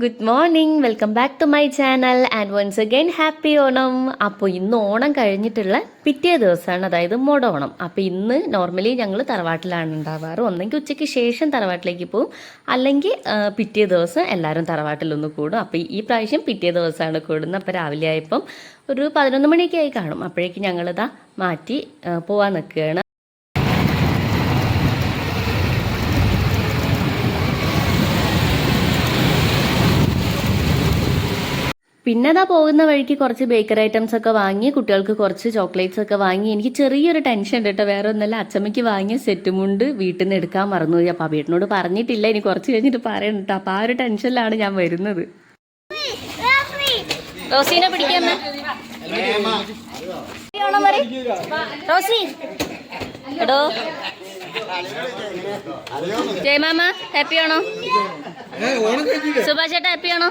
Good morning welcome back to my channel and once again happy Onam അപ്പോൾ ഇന്ന് ഓണം കഴിഞ്ഞിട്ടുള്ള പിറ്റേ ദിവസമാണ്. അതായത് മോടോണം അപ്പോൾ ഇന്ന് നോർമലി ഞങ്ങൾ തറവാട്ടിലാണ് ഉണ്ടാവാറ്. ഒന്നെങ്കിൽ ഉച്ചയ്ക്ക് ശേഷം തറവാട്ടിലേക്ക് പോകും അല്ലെങ്കിൽ പിറ്റേ ദിവസം എല്ലാവരും തറവാട്ടിലൊന്ന് കൂടും. അപ്പോൾ ഈ പ്രാവശ്യം പിറ്റേ ദിവസമാണ് കൂടുന്നത്. അപ്പോൾ രാവിലെ ആയപ്പം ഒരു പതിനൊന്ന് മണിയൊക്കെ ആയി കാണും. അപ്പോഴേക്കും ഞങ്ങളിതാ മാറ്റി പോവാൻ നിൽക്കുകയാണ്. പിന്നെ അതാ പോകുന്ന വഴിക്ക് കുറച്ച് ബേക്കറി ഐറ്റംസ് ഒക്കെ വാങ്ങി കുട്ടികൾക്ക് കുറച്ച് ചോക്ലേറ്റ്സ് ഒക്കെ വാങ്ങി. എനിക്ക് ചെറിയൊരു ടെൻഷൻ ഉണ്ട് കേട്ടോ. വേറെ ഒന്നല്ല. അച്ചമ്മയ്ക്ക് വാങ്ങിയ സെറ്റ് മുണ്ട് വീട്ടിൽ നിന്ന് എടുക്കാൻ മറന്നുപോയി. അപ്പോൾ അബീട്ടിനോട് പറഞ്ഞിട്ടില്ല. ഇനി കുറച്ച് കഴിഞ്ഞിട്ട് പറയണം കേട്ടോ. അപ്പോൾ ആ ഒരു ടെൻഷനിലാണ് ഞാൻ വരുന്നത്. റോസീനെ പിടിക്കാമ റോസി. എടോ. ജയമാമ ഹാപ്പി ആണോ? ഹാപ്പിയാണോ ചേട്ടാ ഹാപ്പി ആണോ?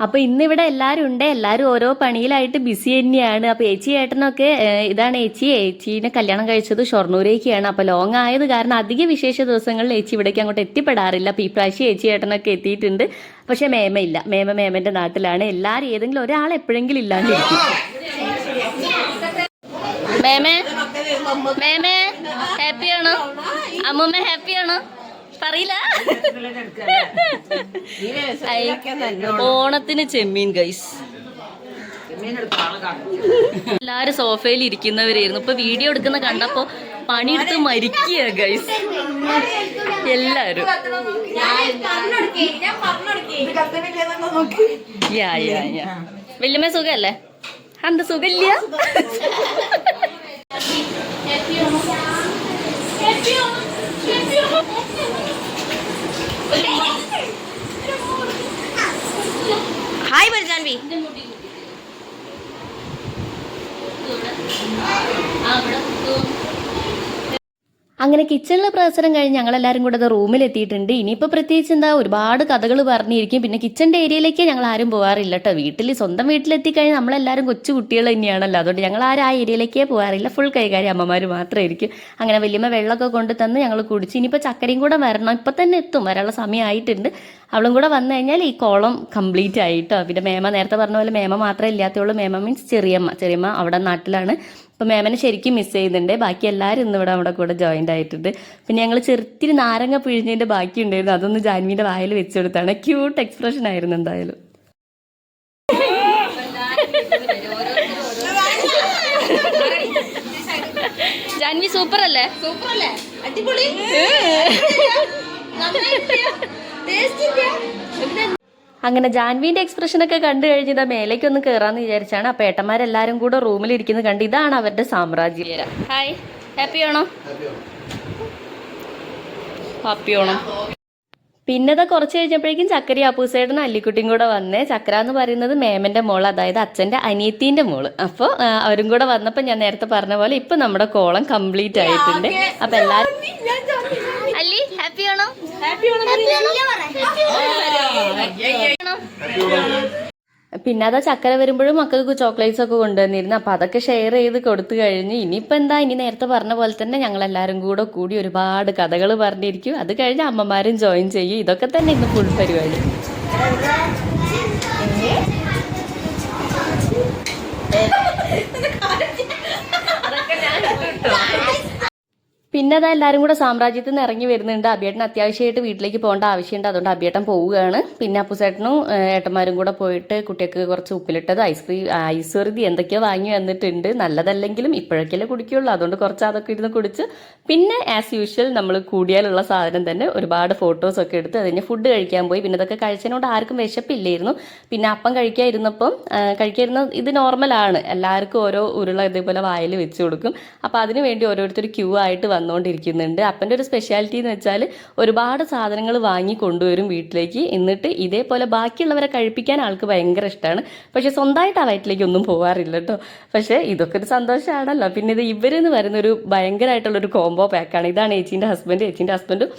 അപ്പൊ ഇന്നിവിടെ എല്ലാരും ഉണ്ട്. എല്ലാരും ഓരോ പണിയിലായിട്ട് ബിസി തന്നെയാണ്. അപ്പൊ ഏച്ചി ഏട്ടനൊക്കെ ഇതാണ് ഏച്ചി. ഏച്ചീനെ കല്യാണം കഴിച്ചത് ഷൊർണൂരേക്കാണ്. അപ്പൊ ലോങ് ആയത് കാരണം അധിക വിശേഷ ദിവസങ്ങളിൽ ഏച്ചി ഇവിടേക്ക് അങ്ങോട്ട് എത്തിപ്പെടാറില്ല. അപ്പൊ ഈ പ്രാവശ്യം ഏച്ചി ഏട്ടനൊക്കെ എത്തിയിട്ടുണ്ട്. പക്ഷെ മേമ ഇല്ല. മേമ മേമന്റെ നാട്ടിലാണ്. എല്ലാരും ഏതെങ്കിലും ഒരാൾ എപ്പോഴെങ്കിലും ഇല്ലാണ്ടിരിക്കും മേമേ മേമേ ഹാപ്പിയാണോ അമ്മൂമ്മ ഹാപ്പിയാണോ പറയില്ല. ഓണത്തിന് ചെമ്മീൻ ഗൈസ് എല്ലാരും സോഫയിൽ ഇരിക്കുന്നവരായിരുന്നു. ഇപ്പൊ വീഡിയോ എടുക്കുന്ന കണ്ടപ്പോ പണിയെടുത്ത് മരിക്കുക ഗൈസ് എല്ലാരും. യാ യാ യാ വല്യമ്മ സുഖല്ലേ? എന്ത് സുഖമില്ല? ഹായ് പരിജാൻവി അങ്ങനെ കിച്ചണിലെ പ്രസരം കഴിഞ്ഞ് ഞങ്ങളെല്ലാവരും കൂടെ അത് റൂമിൽ എത്തിയിട്ടുണ്ട് ഇനിയിപ്പോൾ പ്രത്യേകിച്ച് എന്താ ഒരുപാട് കഥകൾ പറഞ്ഞിരിക്കും. പിന്നെ കിച്ചന്റെ ഏരിയയിലേക്ക് ഞങ്ങൾ ആരും പോകാറില്ല കേട്ടോ വീട്ടിൽ സ്വന്തം വീട്ടിലെത്തിക്കഴിഞ്ഞാൽ നമ്മളെല്ലാവരും കൊച്ചു കുട്ടികൾ തന്നെയാണല്ലോ. അതുകൊണ്ട് ഞങ്ങൾ ആരും ആ ഏരിയയിലേക്കേ പോകാറില്ല ഫുൾ കൈകാര്യം അമ്മമാർ മാത്രമായിരിക്കും. അങ്ങനെ വലിയമ്മ വെള്ളമൊക്കെ കൊണ്ട് തന്ന് ഞങ്ങൾ കുടിച്ച് ഇനിയിപ്പോൾ ചക്കരയും കൂടെ വരണം. ഇപ്പം തന്നെ എത്തും. വരാനുള്ള സമയമായിട്ടുണ്ട്. അവളും കൂടെ വന്നു കഴിഞ്ഞാൽ ഈ കോളം കംപ്ലീറ്റ് ആയിട്ടോ. പിന്നെ മേമ നേരത്തെ പറഞ്ഞ പോലെ മേമ മാത്രമേ ഇല്ലാത്തുള്ളൂ. മേമ മീൻസ് ചെറിയമ്മ. ചെറിയമ്മ അവിടെ നാട്ടിലാണ്. അപ്പോൾ മേമനെ ശരിക്കും മിസ് ചെയ്യുന്നുണ്ട്. ബാക്കി എല്ലാവരും ഇന്ന് ഇവിടെ നമ്മുടെ കൂടെ ജോയിന്റ് ആയിട്ടുണ്ട്. പിന്നെ ഞങ്ങൾ ചെറുത്തിരി നാരങ്ങ പിഴിഞ്ഞതിന്റെ ബാക്കി ഉണ്ടായിരുന്നു. അതൊന്ന് ജാൻവിന്റെ വായിൽ വെച്ച് കൊടുത്താണ്. ക്യൂട്ട് എക്സ്പ്രഷൻ ആയിരുന്നു എന്തായാലും. ജാൻവി സൂപ്പർ അല്ലേ സൂപ്പർ അല്ലേ അടിപൊളി അങ്ങനെ ജാൻവിന്റെ എക്സ്പ്രഷൻ ഒക്കെ കണ്ടു കഴിഞ്ഞത് മേലേക്ക് ഒന്ന് കയറാന്ന് വിചാരിച്ചാണ്. അപ്പൊ ഏട്ടന്മാരെല്ലാരും കൂടെ റൂമിൽ ഇരിക്കുന്നത് കണ്ട് ഇതാണ് അവരുടെ സാമ്രാജ്യം. ഹായ് ഹാപ്പി ആണോ ഹാപ്പി ആണോ പിന്നത് കുറച്ച് കഴിഞ്ഞപ്പോഴേക്കും ചക്കരി അപ്പൂസേട്ടനും അല്ലിക്കുട്ടിയും കൂടെ വന്നേ ചക്കര എന്ന് പറയുന്നത് മേമന്റെ മോൾ അതായത് അച്ഛന്റെ അനിയത്തിന്റെ മോൾ. അപ്പോൾ അവരും കൂടെ വന്നപ്പോൾ ഞാൻ നേരത്തെ പറഞ്ഞ പോലെ ഇപ്പൊ നമ്മുടെ കോളം കംപ്ലീറ്റ് ആയിട്ടുണ്ട്. അപ്പൊ എല്ലാരും പിന്നെ അതാ ചക്കര വരുമ്പോഴും മക്കൾക്ക് ചോക്ലേറ്റ്സ് ഒക്കെ കൊണ്ടുവന്നിരുന്നു അപ്പൊ അതൊക്കെ ഷെയർ ചെയ്ത് കൊടുത്തു കഴിഞ്ഞ് ഇനിയിപ്പോ എന്താ ഇനി നേരത്തെ പറഞ്ഞ പോലെ തന്നെ ഞങ്ങൾ എല്ലാവരും കൂടെ കൂടി ഒരുപാട് കഥകൾ പറഞ്ഞിരിക്കും അത് കഴിഞ്ഞ് അമ്മമാരും ജോയിൻ ചെയ്യും ഇതൊക്കെ തന്നെ ഇന്ന് ഫുൾ പരിപാടി പിന്നെ അതാ എല്ലാവരും കൂടെ സാമ്രാജ്യത്തിൽ നിന്ന് ഇറങ്ങി വരുന്നുണ്ട്. അബിയേട്ടൻ അത്യാവശ്യമായിട്ട് വീട്ടിലേക്ക് പോകേണ്ട ആവശ്യമുണ്ട്. അതുകൊണ്ട് അബിയേട്ടൻ പോവുകയാണ്. പിന്നെ അപ്പുസേട്ടനും ഏട്ടന്മാരും കൂടെ പോയിട്ട് കുട്ടികൾക്ക് കുറച്ച് ഉപ്പിലിട്ടത് ഐസ്ക്രീം ഐസ്വറുതി എന്തൊക്കെയോ വാങ്ങി വന്നിട്ടുണ്ട്. നല്ലതല്ലെങ്കിലും ഇപ്പോഴൊക്കെയല്ലേ കുടിക്കുകയുള്ളൂ അതുകൊണ്ട് കുറച്ച് അതൊക്കെ ഇരുന്ന് കുടിച്ച്. പിന്നെ ആസ് യൂഷ്വൽ നമ്മൾ കൂടിയാലുള്ള സാധനം തന്നെ ഒരുപാട് ഫോട്ടോസ് ഒക്കെ എടുത്ത് അതിന് ഫുഡ് കഴിക്കാൻ പോയി. പിന്നെ ഇതൊക്കെ കഴിച്ചതിനോട് ആർക്കും വിശപ്പില്ലായിരുന്നു. പിന്നെ അപ്പം കഴിക്കാതിരുന്നപ്പം കഴിക്കാതിരുന്ന ഇത് നോർമലാണ് എല്ലാവർക്കും ഓരോ ഉരുള ഇതേപോലെ വായിൽ വെച്ച് കൊടുക്കും. അപ്പോൾ അതിനുവേണ്ടി ഓരോരുത്തർ ക്യൂ ആയിട്ട് വന്നുകൊണ്ട് നടന്നുകൊണ്ടിരിക്കുന്നുണ്ട് അപ്പന്റെ ഒരു സ്പെഷ്യാലിറ്റി എന്ന് വെച്ചാൽ ഒരുപാട് സാധനങ്ങൾ വാങ്ങി കൊണ്ടുവരും വീട്ടിലേക്ക്. എന്നിട്ട് ഇതേപോലെ ബാക്കിയുള്ളവരെ കഴിപ്പിക്കാൻ ആൾക്ക് ഭയങ്കര ഇഷ്ടമാണ്. പക്ഷെ സ്വന്തമായിട്ട് ആ വയറ്റിലേക്ക് ഒന്നും പോകാറില്ല കേട്ടോ. പക്ഷേ ഇതൊക്കെ ഒരു സന്തോഷമാണല്ലോ. പിന്നെ ഇത് ഇവരെന്ന് പറയുന്ന ഒരു ഭയങ്കരമായിട്ടുള്ളൊരു കോംബോ പാക്കാണ് ഇതാണ് ഏച്ചീന്റെ ഹസ്ബൻഡ് ഏച്ചീന്റെ ഹസ്ബൻഡും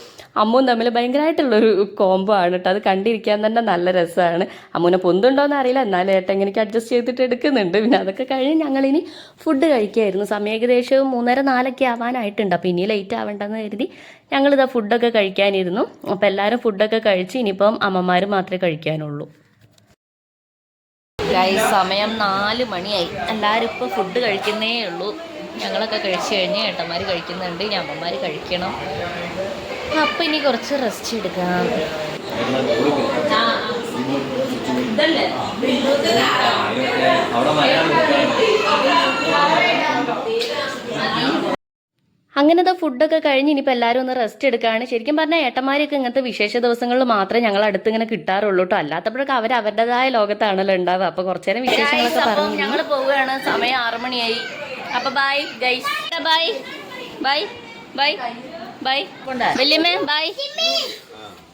അമ്മും തമ്മിൽ ഭയങ്കരമായിട്ടുള്ളൊരു കോംബോ ആണ് കേട്ടോ. അത് കണ്ടിരിക്കാൻ തന്നെ നല്ല രസമാണ്. അമ്മുനെ പൊന്തുണ്ടോയെന്ന് അറിയില്ല. എന്നാലും ഏട്ടൻ എങ്ങനെയൊക്കെ അഡ്ജസ്റ്റ് ചെയ്തിട്ട് എടുക്കുന്നുണ്ട്. പിന്നെ അതൊക്കെ കഴിഞ്ഞ് ഞങ്ങളിനി ഫുഡ് കഴിക്കായിരുന്നു. സമയം ഏകദേശം മൂന്നര നാലൊക്കെ ആവാനായിട്ടുണ്ട്. അപ്പം ഇനി ലേറ്റ് ആവണ്ടെന്ന് കരുതി ഞങ്ങളിതാ ഫുഡൊക്കെ കഴിക്കാനിരുന്നു. അപ്പോൾ എല്ലാവരും ഫുഡൊക്കെ കഴിച്ച് ഇനിയിപ്പം അമ്മമാർ മാത്രമേ കഴിക്കാനുള്ളൂ. ഗൈസ് സമയം നാല് മണിയായി. എല്ലാവരും ഇപ്പോൾ ഫുഡ് കഴിക്കുന്നേ ഉള്ളൂ. ഞങ്ങളൊക്കെ കഴിച്ചു കഴിഞ്ഞ് ഏട്ടന്മാർ കഴിക്കുന്നുണ്ട്. ഇനി അമ്മമാർ കഴിക്കണം. അപ്പം ഇനി കുറച്ച് റെസ്റ്റ് എടുക്കാം. അങ്ങനത്തെ ഫുഡൊക്കെ കഴിഞ്ഞ് ഇനിയിപ്പോൾ എല്ലാവരും ഒന്ന് റെസ്റ്റ് എടുക്കുകയാണ് ശരിക്കും പറഞ്ഞാൽ ഏട്ടന്മാരൊക്കെ ഇങ്ങനത്തെ വിശേഷ ദിവസങ്ങളിൽ മാത്രമേ ഞങ്ങൾ അടുത്ത് ഇങ്ങനെ കിട്ടാറുള്ളൂ കേട്ടോ അല്ലാത്തപ്പോഴൊക്കെ അവർ അവരുടേതായ ലോകത്താണല്ലോ ഉണ്ടാവുക. അപ്പോൾ കുറച്ചു നേരം വിശേഷങ്ങളൊക്കെ പറഞ്ഞു ഞങ്ങൾ പോവുകയാണ്. സമയം ആറു മണിയായി. അപ്പോൾ bye guys bye bye bye bye വല്യമ്മേ bye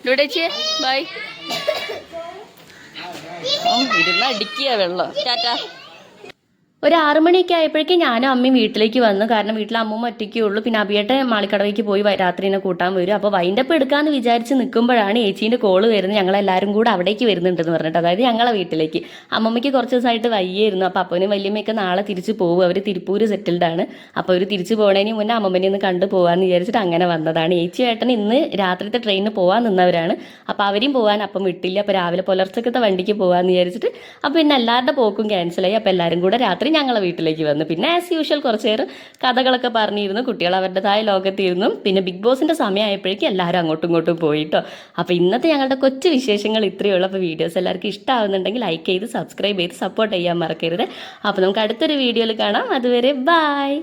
ലുടച്ച് ബൈ ഇരുന്ന് അടിക്കുക വെള്ളം. ടാറ്റാ. ഒരു ആറുമണിയൊക്കെ ആയപ്പോഴേക്കും ഞാനും അമ്മയും വീട്ടിലേക്ക് വന്നു. കാരണം വീട്ടിൽ അമ്മൂമ്മ ഒറ്റയ്ക്കേ ഉള്ളൂ. പിന്നെ അബിയേട്ടെ മാളിക്കടവയ്ക്ക് പോയി രാത്രി രാത്രിനെ കൂട്ടാൻ വരും. അപ്പോൾ വൈൻഡപ്പ് എടുക്കാന്ന് വിചാരിച്ച് നിൽക്കുമ്പോഴാണ് ഏച്ചീന്റെ കോൾ വരുന്നത്. ഞങ്ങളെല്ലാവരും കൂടെ അവിടേക്ക് വരുന്നുണ്ടെന്ന് പറഞ്ഞിട്ട്. അതായത് ഞങ്ങളെ വീട്ടിലേക്ക്. അമ്മമ്മയ്ക്ക് കുറച്ച് ദിവസമായിട്ട് വയ്യായിരുന്നു. അപ്പോൾ അപ്പനും വല്യമ്മയൊക്കെ നാളെ തിരിച്ചു പോകും അവർ തിരുപ്പൂർ ആണ്. അപ്പോൾ അവർ തിരിച്ചു പോകണേന് മുന്നേ അമ്മമ്മനെ ഒന്ന് കണ്ടു പോകാമെന്ന് വിചാരിച്ചിട്ട് അങ്ങനെ വന്നതാണ്. ഏച്ചി ഏട്ടൻ ഇന്ന് രാത്രിത്തെ ട്രെയിനിന് പോകാൻ നിന്നവരാണ്. അപ്പോൾ അവരും പോകാൻ അപ്പം വിട്ടില്ല. അപ്പോൾ രാവിലെ പുലർച്ചക്കത്തെ വണ്ടിക്ക് പോകാമെന്ന് വിചാരിച്ചിട്ട് അപ്പോൾ പിന്നെ എല്ലാവരുടെ പോക്കും ക്യാൻസലായി അപ്പോൾ എല്ലാവരും കൂടെ രാത്രി ഞങ്ങളെ വീട്ടിലേക്ക് വന്നു. പിന്നെ ആസ് യൂഷ്വൽ കുറച്ച് നേരം കഥകളൊക്കെ പറഞ്ഞിരുന്നു. കുട്ടികൾ അവരുടേതായ ലോകത്തിരുന്നു. പിന്നെ ബിഗ് ബോസിന്റെ സമയമായപ്പോഴേക്കും എല്ലാവരും അങ്ങോട്ടും ഇങ്ങോട്ടും പോയിട്ടോ. അപ്പോൾ ഇന്നത്തെ ഞങ്ങളുടെ കൊച്ചു വിശേഷങ്ങൾ ഇത്രയേ ഉള്ളൂ അപ്പോൾ വീഡിയോസ് എല്ലാവർക്കും ഇഷ്ടമാവുന്നുണ്ടെങ്കിൽ ലൈക്ക് ചെയ്ത് സബ്സ്ക്രൈബ് ചെയ്ത് സപ്പോർട്ട് ചെയ്യാൻ മറക്കരുത്. അപ്പോൾ നമുക്ക് അടുത്തൊരു വീഡിയോയിൽ കാണാം. അതുവരെ ബായ്